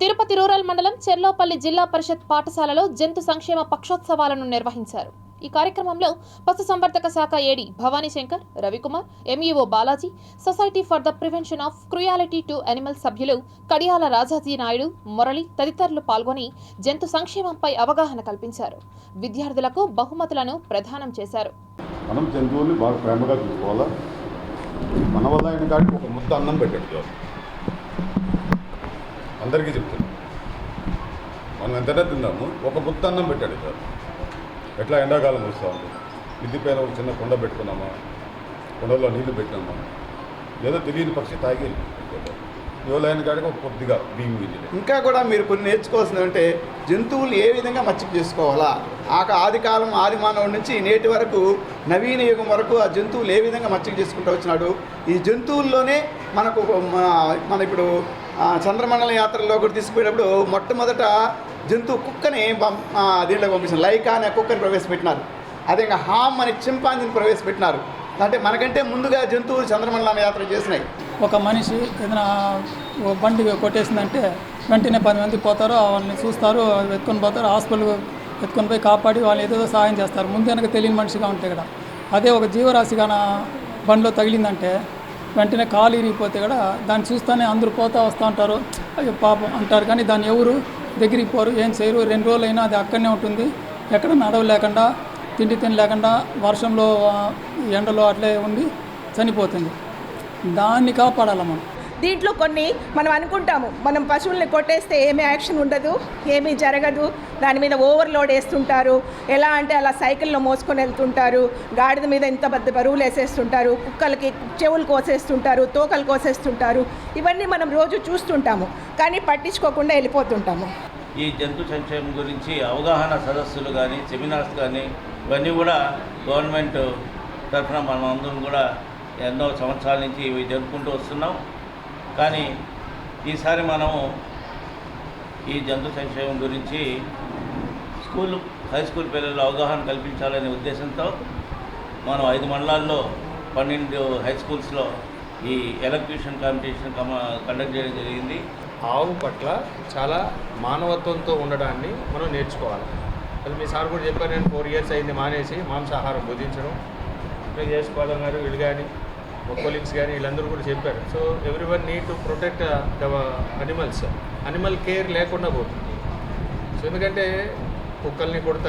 Tirupati rural మండలం చెర్లోపల్లి జిల్లా పరిషత్ పాఠశాలలో జంతు సంక్షేమ పక్షోత్సవాలను నిర్వహించారు. ఈ కార్యక్రమంలో పశుసంవర్ధక శాఖ AD Bhavani Shankar Ravikumar MEO Balaji society for the prevention of cruelty to animal సభ్యులు కడియాల రాజాజీ నాయుడు మురళి తదితరులు పాల్గొని జంతు సంక్షేమంపై అవగాహన కల్పించారు. విద్యార్థులకు బహుమతులను ప్రదానం చేశారు. మనం జంతువుల్ని బాగా ప్రేమగా చూసుకోవాలా? మన వల్ల ఆయన ఒక ముద్ద అన్నం పెట్టాడు. అందరికీ చెప్తున్నాం. మనం ఎంతైనా తిన్నాము ఒక గుత్త అన్నం పెట్టాడు సార్ ఎట్లా ఎండాకాలం వస్తూ ఉంది? మిద్ది పైన ఒక చిన్న కొండ పెట్టుకున్నామా? కొండల్లో నీళ్ళు పెట్టినామా ఏదో తెలియని పక్షి తాగి యువలైన కాడికి ఒక కొద్దిగా భీమి ఇంకా కూడా మీరు కొన్ని నేర్చుకోవాల్సింది అంటే జంతువులు ఏ విధంగా మచ్చిక చేసుకోవాలా? ఆక ఆది కాలం ఆది మానవుడి నుంచి నేటి వరకు నవీన యుగం వరకు ఆ జంతువులు ఏ విధంగా మచ్చిక చేసుకుంటూ వచ్చినాడు? ఈ జంతువుల్లోనే మనకు మన- ఇప్పుడు చంద్రమండల యాత్రలో కూడా తీసుకుపోయేటప్పుడు మొట్టమొదట జంతువు కుక్కని దీంట్లో పంపించారు లైకా అనే కుక్కని ప్రవేశపెట్టినారు. అదే ఇంకా హామ్ అనే చింపాంజీని ప్రవేశపెట్టినారు. అంటే మనకంటే ముందుగా జంతువులు చంద్రమండలం యాత్ర చేసినాయి. ఒక మనిషి ఏదైనా బండి కొట్టేసిందంటే వెంటనే పది మంది పోతారు వాళ్ళని చూస్తారు ఎత్తుకొని పోతారు హాస్పిటల్ ఎత్తుకొని పోయి కాపాడి వాళ్ళు ఏదో సహాయం చేస్తారు. ముందు వెనక తెలియని మనిషిగా ఉంటాయి కదా. అదే ఒక జీవరాశిగా బండిలో తగిలిందంటే వెంటనే కాలు ఇరిగిపోతే కూడా దాన్ని చూస్తూనే అందరూ పోతా వస్తూ ఉంటారు. అయ్యో పాపం అంటారు. కానీ దాన్ని ఎవరు దగ్గరికి పోరు. ఏం చేయరు. రెండు రోజులైనా అది అక్కడనే ఉంటుంది. ఎక్కడ నడవ లేకుండా తిండి తిని లేకుండా వర్షంలో ఎండలో అట్లే ఉండి చనిపోతుంది. దాన్ని కాపాడాలి మనం. దీంట్లో కొన్ని మనం అనుకుంటాము మనం పశువుల్ని కొట్టేస్తే ఏమీ యాక్షన్ ఉండదు ఏమీ జరగదు దాని మీద ఓవర్లోడ్ వేస్తుంటారు ఎలా అంటే అలా సైకిల్లో మోసుకొని వెళ్తుంటారు గాడిద మీద ఇంత పెద్ద బరువులు వేసేస్తుంటారు కుక్కలకి చెవులు కోసేస్తుంటారు తోకలు కోసేస్తుంటారు ఇవన్నీ మనం రోజు చూస్తుంటాము కానీ పట్టించుకోకుండా వెళ్ళిపోతుంటాము. ఈ జంతు సంక్షేమం గురించి అవగాహన సదస్సులు కానీ సెమినార్స్ కానీ ఇవన్నీ కూడా గవర్నమెంట్ తరఫున మనం అందరం కూడా ఎన్నో సంవత్సరాల నుంచి ఇవి జరుపుకుంటూ వస్తున్నాం. కానీ ఈసారి మనం ఈ జంతు సంక్షేమం గురించి స్కూల్ హై స్కూల్ పిల్లల్లో అవగాహన కల్పించాలనే ఉద్దేశంతో మనం ఐదు మండలాల్లో పన్నెండు హై స్కూల్స్లో ఈ ఎలక్ట్యూషన్ కాంపిటీషన్ కండక్ట్ చేయడం జరిగింది. ఆవు పట్ల చాలా మానవత్వంతో ఉండడాన్ని మనం నేర్చుకోవాలి. అది మీ సార్ కూడా చెప్పారు నేను ఫోర్ ఇయర్స్ అయింది మానేసి మాంసాహారం భుజించడం. ఇంకా చేసుకోవడం గారు వీళ్ళు కానీ కొలీగ్స్ కానీ వీళ్ళందరూ కూడా చెప్పారు. So everyone need to protect the animals animal care లేకుండా పోతుంది. సో ఎందుకంటే కుక్కల్ని కొడతారు.